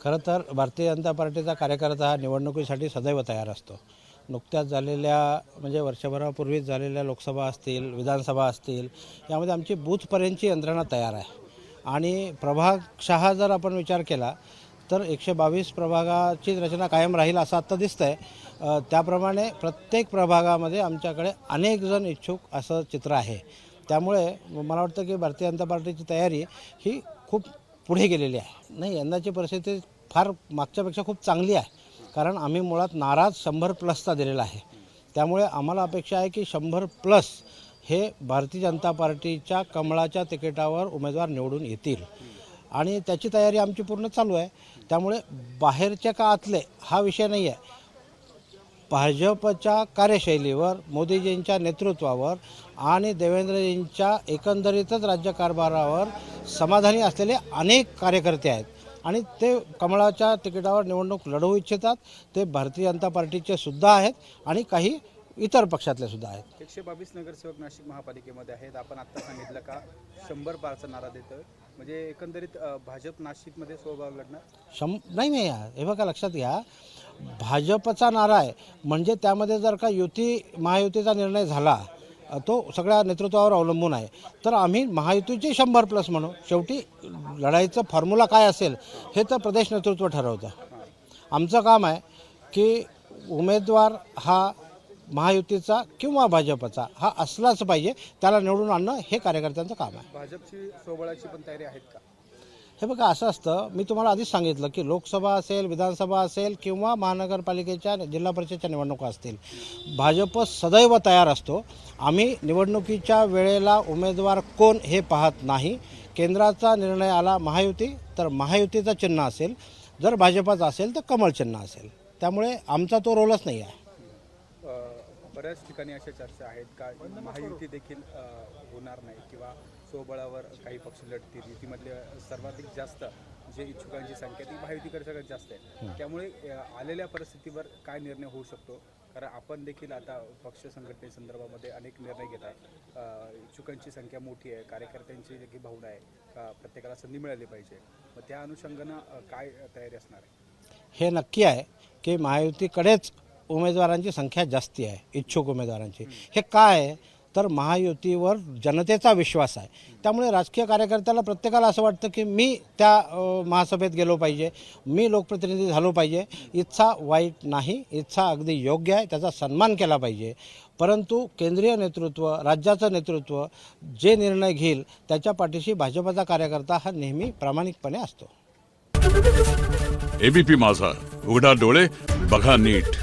खरं तर भारतीय जनता पार्टीचा कार्यकर्ता हा निवडणुकीसाठी सदैव तयार असतो. नुकत्याच झालेल्या म्हणजे वर्षभरापूर्वीच झालेल्या लोकसभा असतील विधानसभा असतील यामध्ये आमची बूथपर्यंतची यंत्रणा तयार आहे. आणि प्रभागशहा जर आपण विचार केला तर एकशे बावीस प्रभागाची रचना कायम राहील असं आत्ता दिसतं आहे त्याप्रमाणे प्रत्येक प्रभागामध्ये आमच्याकडे अनेक जण इच्छुक असं चित्र आहे. त्यामुळे मला वाटतं की भारतीय जनता पार्टीची तयारी ही खूप पुढे गेलेली आहे. नाही यंदाची परिस्थिती फार मागच्यापेक्षा खूप चांगली आहे. कारण आम्ही मुळात नाराज शंभर प्लसचा दिलेला आहे. त्यामुळे आम्हाला अपेक्षा आहे की शंभर प्लस हे भारतीय जनता पार्टीच्या कमळाच्या तिकिटावर उमेदवार निवडून येतील. आणि त्याची तयारी आमची पूर्ण चालू आहे. त्यामुळे बाहेरच्या का आतले हा विषय नाही आहे भाजपच्या कार्यशैलीवर मोदीजींच्या नेतृत्वावर आणि देवेंद्रजींच्या एकंदरीतच राज्यकारभारावर समाधानी असलेले अनेक कार्यकर्ते आहेत. आणि ते कमळाच्या तिकिटावर निवडणूक लढवू इच्छितात. ते भारतीय जनता पार्टीचे सुद्धा आहेत आणि काही इतर पक्षातले सुद्धा आहेत. एकशे बावीस नगरसेवक नाशिक महापालिकेमध्ये आहेत. आपण आत्ता सांगितलं का शंभर पारचा नारा देतं म्हणजे एकंदरीत भाजप नाशिकमध्ये स्वभाव लढणार? शं नाही नाही हे बघा लक्षात घ्या. भाजपचा नारा आहे. म्हणजे त्यामध्ये जर का युती महायुतीचा निर्णय झाला तो सगळ्या नेतृत्वावर अवलंबून आहे. तर आम्ही महायुतीचे शंभर प्लस म्हणू. शेवटी लढाईचं फॉर्म्युला काय असेल हे तर प्रदेश नेतृत्व ठरवतं. आमचं काम आहे की उमेदवार हा महायुतीचा किंवा भाजपचा हा असलाच पाहिजे. त्याला निवडून आणणं हे कार्यकर्त्यांचं काम आहे. भाजपची सोबळाची पण तयारी आहेत का? हे बघा असं असतं. मी तुम्हाला आधीच सांगितलं की लोकसभा असेल विधानसभा असेल किंवा महानगरपालिकेच्या जिल्हा परिषदच्या निवडणुका असतील. भाजप सदैव तयार असतो. आम्ही निवडणुकीच्या वेळेला उमेदवार कोण हे पाहत नाही. केंद्राचा निर्णय आला महायुती तर महायुतीचं चिन्ह असेल. जर भाजपाचं असेल तर कमळ चिन्ह असेल. त्यामुळे आमचा तो रोलच नाही आहे. बऱ्याच ठिकाणी अशा चर्चा आहेत का? महायुती देखील होणार नाही किंवा स्वबळावर काही पक्ष लढतील. युतीमधले सर्वाधिक जास्त जे इच्छुकांची संख्या ती महायुतीकडे सगळ्यात जास्त आहे. त्यामुळे आलेल्या परिस्थितीवर काय निर्णय होऊ शकतो? कारण आपण देखील आता पक्ष संघटनेसंदर्भामध्ये अनेक निर्णय घेत आहे इच्छुकांची संख्या मोठी आहे कार्यकर्त्यांची जी भावना आहे. का प्रत्येकाला संधी मिळाली पाहिजे. मग त्या अनुषंगानं काय तयारी असणार आहे? हे नक्की आहे की महायुतीकडेच उमेदवारांची संख्या जास्ती आहे इच्छुक उमेदवारांची. हे काय आहे? तर महायुतीवर जनतेचा विश्वास आहे. त्यामुळे राजकीय कार्यकर्त्याला प्रत्येकाला असं वाटतं की मी त्या महासभेत गेलो पाहिजे मी लोकप्रतिनिधी झालो पाहिजे. इच्छा वाईट नाही इच्छा अगदी योग्य आहे त्याचा सन्मान केला पाहिजे. परंतु केंद्रीय नेतृत्व राज्याचं नेतृत्व जे निर्णय घेईल त्याच्या पाठीशी भाजपचा कार्यकर्ता हा नेहमी प्रामाणिकपणे असतो. एबीपी माझा उघडा डोळे बघा नीट.